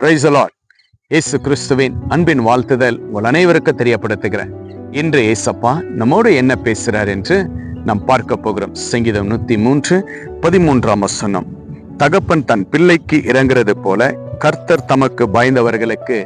Price allot இயேசு கிறிஸ்துவின் அன்பின் வாழ்த்துதல் உங்கள் அனைவருக்கும் தெரியப்படுத்துகிறேன். இன்று ஏசப்பா நம்மோடு என்ன பேசுறார் என்று நாம் பார்க்க போகிறோம். சங்கீதம் நூத்தி மூன்று பதிமூன்றாம் வசனம். தகப்பன் தன் பிள்ளைக்கு இறங்குறது போல கர்த்தர் தமக்கு பயந்தவர்களுக்கு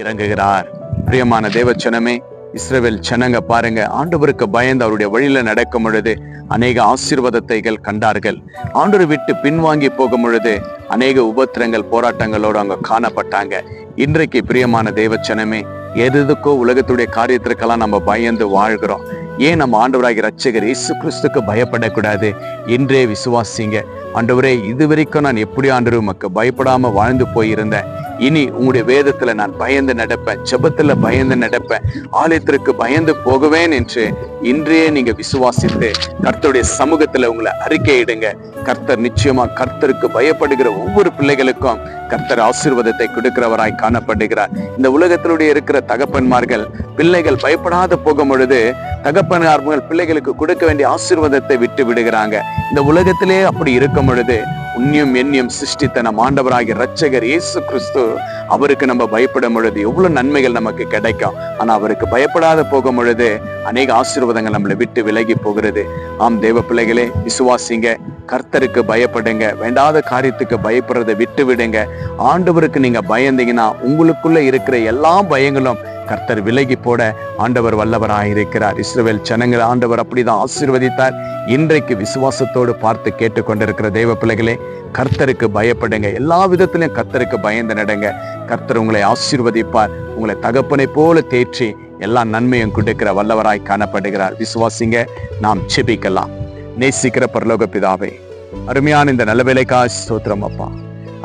இறங்குகிறார். பிரியமான தேவச்சனமே இஸ்ரேவேல் ஜனங்க பாருங்க ஆண்டவருக்கு பயந்து அவருடைய வழியில நடக்கும் பொழுது அநேக ஆசீர்வாதத்தைகள் கண்டார்கள். ஆண்டவர் விட்டு பின்வாங்கி போகும் பொழுது அநேக உபத்திரங்கள் போராட்டங்களோடு அங்க காணப்பட்டாங்க. இன்றைக்கு பிரியமான தேவச்சனமே எதுக்கோ உலகத்துடைய காரியத்திற்கெல்லாம் நம்ம பயந்து வாழ்கிறோம். ஏன் நம்ம ஆண்டவராகி ரட்சகர் இயேசு கிறிஸ்துக்கு பயப்படக்கூடாது? என்றே விசுவாசிங்க. ஆண்டவரே இது வரைக்கும் நான் எப்படி ஆண்டவர் உமக்கு பயப்படாமல் வாழ்ந்து போயிருந்தேன். இனி உங்களுடைய வேதத்துல நான் பயந்து நடப்பேன் ஜபத்துல பயந்து நடப்பேன் ஆலயத்திற்கு பயந்து போகுவேன் என்று இன்றே நீங்க விசுவாசித்து கர்த்தருடைய சமூகத்துல உங்களை அறிக்கையிடுங்க கர்த்தர் நிச்சயமா கர்த்தருக்கு பயப்படுகிற ஒவ்வொரு பிள்ளைகளுக்கும் கர்த்தர் ஆசீர்வாதத்தை கொடுக்கிறவராய் காணப்படுகிறார். இந்த உலகத்தினுடைய இருக்கிற தகப்பன்மார்கள் பிள்ளைகள் பயப்படாத போகும் பொழுது தகப்பன்மார்கள் பிள்ளைகளுக்கு கொடுக்க வேண்டிய ஆசீர்வாதத்தை விட்டு விடுகிறாங்க. இந்த உலகத்திலே அப்படி இருக்கும் பொழுது உன்னியும் என்னியும் சிருஷ்டித்த நம் ஆண்டவராகிய ரட்சகர் இயேசு கிறிஸ்து அவருக்கு நம்ம பயப்படும் பொழுது எவ்வளவு நன்மைகள் நமக்கு கிடைக்கும். ஆனா அவருக்கு பயப்படாத போகும் பொழுது அநேக ஆசீர்வாதங்கள் நம்மளை விட்டு விலகி போகிறது. ஆம் தேவ பிள்ளைகளே விசுவாசிங்க. கர்த்தருக்கு பயப்படுங்க. வேண்டாத காரியத்துக்கு பயப்படுறதை விட்டு விடுங்க ஆண்டவருக்கு நீங்க பயந்தீங்கன்னா உங்களுக்குள்ள இருக்கிற எல்லா பயங்களும் கர்த்தர் விலகி போட ஆண்டவர் வல்லவராயிருக்கிறார் இஸ்ரவேல் ஜனங்கள் ஆண்டவர் அப்படிதான் ஆசீர்வதித்தார். இன்றைக்கு விசுவாசத்தோடு பார்த்து கேட்டுக்கொண்டிருக்கிற தெய்வ பிள்ளைகளே கர்த்தருக்கு பயப்படுங்க. எல்லா விதத்திலையும் கர்த்தருக்கு பயந்து நடங்க. கர்த்தர் உங்களை ஆசீர்வதிப்பார். உங்களை தகப்பனை போல தேற்றி எல்லா நன்மையும் கொடுக்கிற வல்லவராய் காணப்படுகிறார். விசுவாசிங்க நாம் செபிக்கலாம் நேசிக்கிற பரலோக பிதாவே அருமையான இந்த நல்ல வேலைக்கா அப்பா.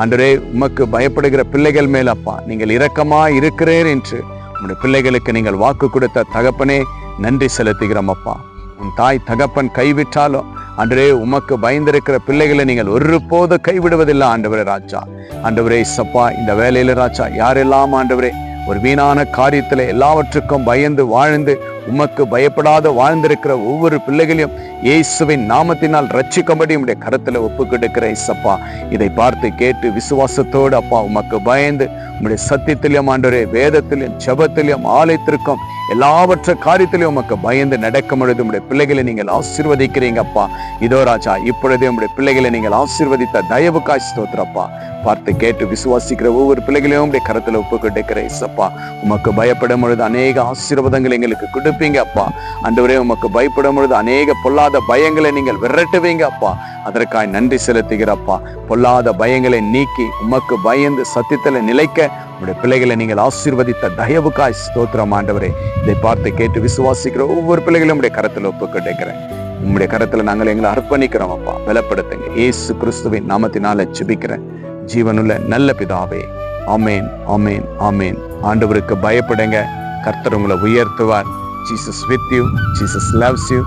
அன்றே உமக்கு பயப்படுகிற பிள்ளைகள் மேலப்பா நீங்கள் இரக்கமா இருக்கிறேன் என்று உங்களுடைய பிள்ளைகளுக்கு நீங்கள் வாக்கு கொடுத்த தகப்பனே நன்றி செலுத்துகிறோம் அப்பா. உன் தாய் தகப்பன் கைவிட்டாலும் அன்றே உமக்கு பயந்திருக்கிற பிள்ளைகளை நீங்கள் ஒருபோது கைவிடுவதில்லை ஆண்டவரே ராஜா. ஆண்டவரே சப்பா இந்த வேலையில ராஜா யாரெல்லாம் ஆண்டவரே ஒரு வீணான காரியத்தில் எல்லாவற்றுக்கும் பயந்து வாழ்ந்து உமக்கு பயப்படாத வாழ்ந்திருக்கிற ஒவ்வொரு பிள்ளைகளையும் இயேசுவின் நாமத்தினால் ரட்சிக்கும்படி உடைய கரத்தில் ஒப்பு கொடுக்கிற இசப்பா இதை பார்த்து கேட்டு விசுவாசத்தோடு அப்பா உமக்கு பயந்து உங்களுடைய சத்தியத்திலும் ஆண்டவரே வேதத்திலும் ஜெபத்திலும் ஆலயத்திற்கும் எல்லாவற்ற காரியத்திலும் உமக்கு பயந்து நடக்கும் பொழுது உடைய பிள்ளைகளை நீங்கள் ஆசீர்வதிக்கிறீங்க அப்பா இதோ ராஜா இப்பொழுதே உடைய பிள்ளைகளை நீங்கள் ஆசீர்வதித்த தயவுக்காய் தோத்துறப்பா பார்த்து கேட்டு விசுவாசிக்கிற ஒவ்வொரு பிள்ளைகளையும் உடைய கருத்துல ஒப்பு கொடுக்கிற இசப்பா உமக்கு பயப்படும் பொழுது அநேக ஆசீர்வாதங்கள் எங்களுக்கு கொடுப்பீங்க அப்பா அன்றுவரே உமக்கு பயப்படும் பொழுது அநேக பொல்லாத பயங்களை நீங்கள் விரட்டுவீங்க அப்பா அதற்காய் நன்றி செலுத்துகிறப்பா. பொல்லாத பயங்களை நீக்கி உமக்கு பயந்து சத்தியத்தில் நிலைக்க உங்களுடைய பிள்ளைகளை நீங்கள் ஆசீர்வதித்த தயவுக்காய் ஸ்தோத்திரம் ஆண்டவரே. இதை பார்த்து கேட்டு விசுவாசிக்கிற ஒவ்வொரு பிள்ளைகளும் உடைய கரத்தில் ஒப்பு கொடுக்கிறேன் உங்களுடைய கரத்தில் நாங்கள் எங்களை அர்ப்பணிக்கிறோம் அப்பா. பலப்படுத்துங்க. ஏசு கிறிஸ்துவின் நாமத்தினால ஜிபிக்கிறேன். ஜீவனுள்ள நல்ல பிதாவே. ஆமேன் ஆமேன் ஆமேன். ஆண்டவருக்கு பயப்படுங்க. கர்த்தர் உங்களை உயர்த்துவார். Jesus with you Jesus loves you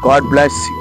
God bless you